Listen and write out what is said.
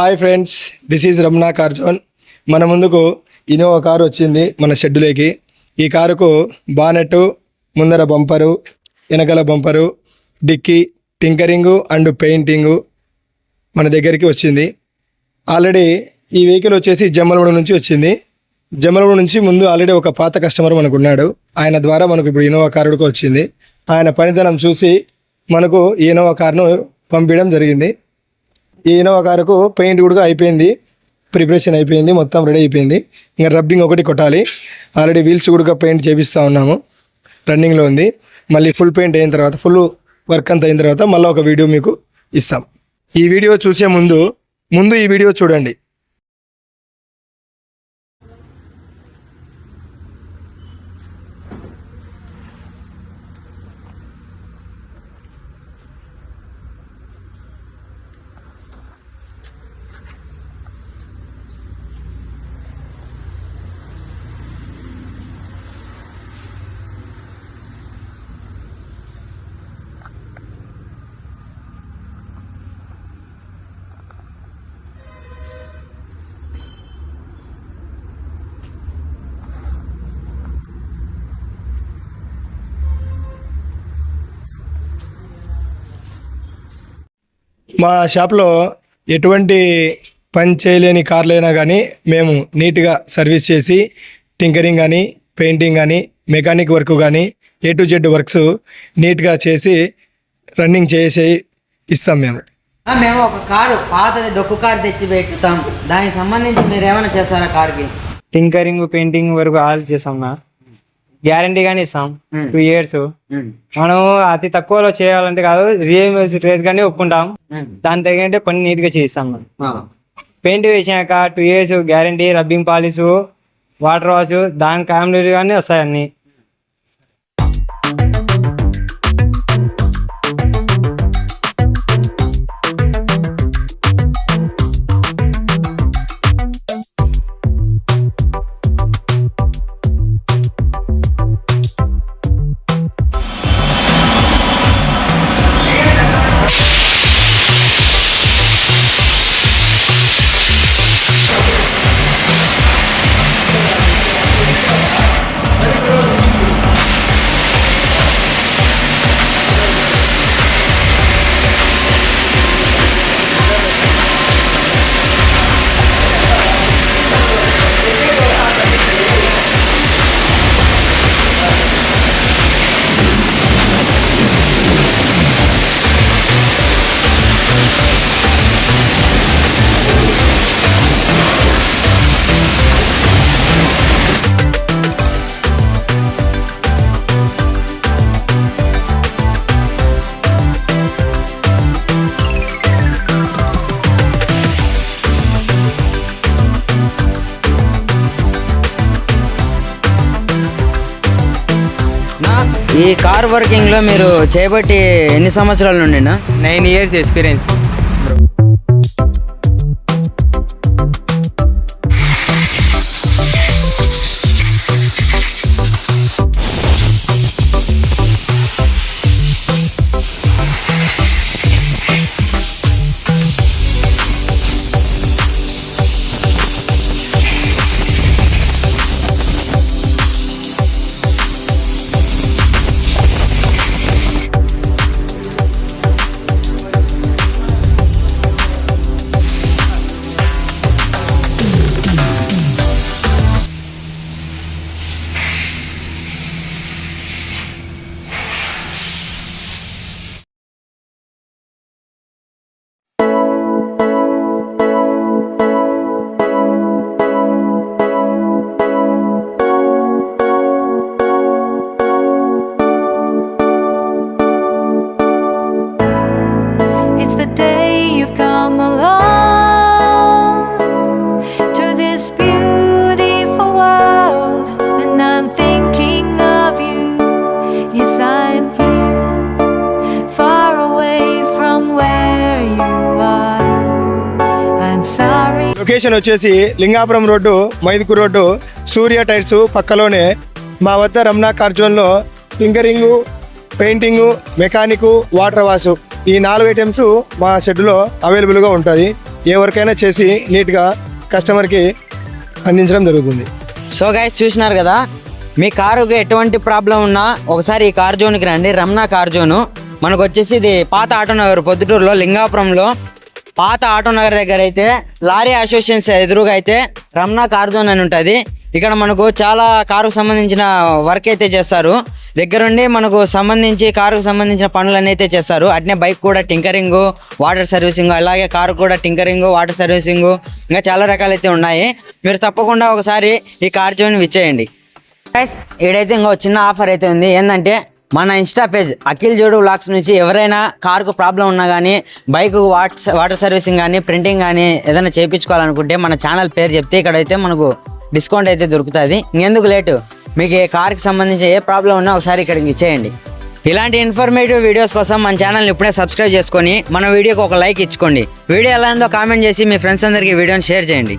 Hi friends this is Ramana car zone మన ముందుకు Innova car వచ్చింది మన షెడ్డులోకి ఈ కారుకు బానెట్ ముందర బంపరు వెనకల bumper dickey tinkering and painting మన దగ్గరికి వచ్చింది. ఆల్రెడీ ఈ వెహికల్ వచ్చేసి జమ్మలగూడ నుంచి వచ్చింది. జమ్మలగూడ నుంచి ముందు ఆల్రెడీ ఒక పాత కస్టమర్ మనకు ఉన్నాడు. ఆయన ద్వారా మనకు ఇప్పుడు ఇనోవా కారుకు వచ్చింది. ఆయన పనితనం చూసి మనకు ఈ ఇనోవా కారును పంపించడం జరిగింది. ఈ ఇనోవా కారుకు పెయింట్ కూడా అయిపోయింది. ప్రిపరేషన్ అయిపోయింది. మొత్తం రెడీ అయిపోయింది. ఇంకా రబ్బింగ్ ఒకటి కొట్టాలి. ఆల్రెడీ వీల్స్ కూడా పెయింట్ చేపిస్తూ ఉన్నాము. రన్నింగ్లో ఉంది. మళ్ళీ ఫుల్ పెయింట్ అయిన తర్వాత ఫుల్ వర్క్ అంతా అయిన తర్వాత మళ్ళీ ఒక వీడియో మీకు ఇస్తాం. ఈ వీడియో చూసే ముందు ముందు ఈ వీడియో చూడండి. మా షాప్లో ఎటువంటి పని చేయలేని కార్లైనా కానీ మేము నీట్గా సర్వీస్ చేసి టింకరింగ్ కానీ పెయింటింగ్ కానీ మెకానిక్ వర్క్ కానీ ఏ టు జెడ్ వర్క్స్ నీట్గా చేసి రన్నింగ్ చేసి ఇస్తాం మేము. ఆ, మేము ఒక కారు పాతది డొక్కు కారు తెచ్చి పెట్టుతాం. దానికి సంబంధించి మీరు ఏమైనా చేస్తారా కార్కి? టింకరింగ్ పెయింటింగ్ వరకు ఆల్ చేస్తాం నా గ్యారంటీ గానీ ఇస్తాం. టూ ఇయర్స్ మనం అతి తక్కువలో చేయాలంటే కాదు రియల్ రేట్ గానీ ఒప్పుకుంటాం. దాని తగినట్టే పని నీట్గా చేయిస్తాం మనం. పెయింట్ వేసాక two years guarantee rubbing polish water wash దాని కాంప్లీట్ గానీ వస్తాయి అన్ని. ఈ కార్ వర్కింగ్లో మీరు చేయబట్టి ఎన్ని సంవత్సరాల నుండి నైన్ ఇయర్స్ ఎక్స్పీరియన్స్. లొకేషన్ వచ్చేసి Lingapuram road Mydukur road Surya tyres పక్కలోనే మా వద్ద Ramana కార్జోన్లో tinkering painting mechanic water wash ఈ నాలుగు ఐటమ్స్ మా షెడ్లో అవైలబుల్గా ఉంటుంది ఏ వర్క్ అయినా చేసి నీట్గా కస్టమర్కి అందించడం జరుగుతుంది. సో గైస్ చూసినారు కదా? మీ కారుకి ఎటువంటి ప్రాబ్లం ఉన్నా ఒకసారి ఈ కార్ జోన్కి రండి. Ramana car zone. మనకు వచ్చేసి ఇది పాత ఆటో నగర్ పొద్దుటూరులో లింగాపురంలో పాత ఆటో నగర్ దగ్గర అయితే లారీ అసోసియేషన్స్ ఎదురుగా అయితే రమణ కార్జోన్ అని ఉంటుంది. ఇక్కడ మనకు చాలా కారుకు సంబంధించిన వర్క్ అయితే చేస్తారు. దగ్గరుండి మనకు సంబంధించి కారుకు సంబంధించిన పనులన్నీ అయితే చేస్తారు. అట్నే బైక్ కూడా టింకరింగ్ వాటర్ సర్వీసింగ్ అలాగే కారు కూడా టింకరింగ్ వాటర్ సర్వీసింగ్ ఇంకా చాలా రకాలైతే ఉన్నాయి. మీరు తప్పకుండా ఒకసారి ఈ కార్జోన్ విచ్చేయండి గైస్ ఈడైతే ఇంకో చిన్న ఆఫర్ అయితే ఉంది. ఏంటంటే మన ఇన్స్టా పేజ్ అఖిల్ జోడు బ్లాగ్స్ నుంచి ఎవరైనా కార్కు ప్రాబ్లం ఉన్నా కానీ బైక్ వాట్స్ వాటర్ సర్వీసింగ్ కానీ ప్రింటింగ్ కానీ ఏదైనా చేయించుకోవాలనుకుంటే మన ఛానల్ పేరు చెప్తే ఇక్కడైతే మనకు డిస్కౌంట్ అయితే దొరుకుతుంది. ఇంకెందుకు లేటు? మీకు ఏ కార్కి సంబంధించి ఏ ప్రాబ్లం ఉన్నా ఒకసారి ఇక్కడికి ఇచ్చేయండి. ఇలాంటి ఇన్ఫర్మేటివ్ వీడియోస్ కోసం మన ఛానల్ని ఇప్పుడే సబ్స్క్రైబ్ చేసుకొని మన వీడియోకి ఒక లైక్ ఇచ్చుకోండి. వీడియో ఎలా ఉందో కామెంట్ చేసి మీ ఫ్రెండ్స్ అందరికీ వీడియోని షేర్ చేయండి.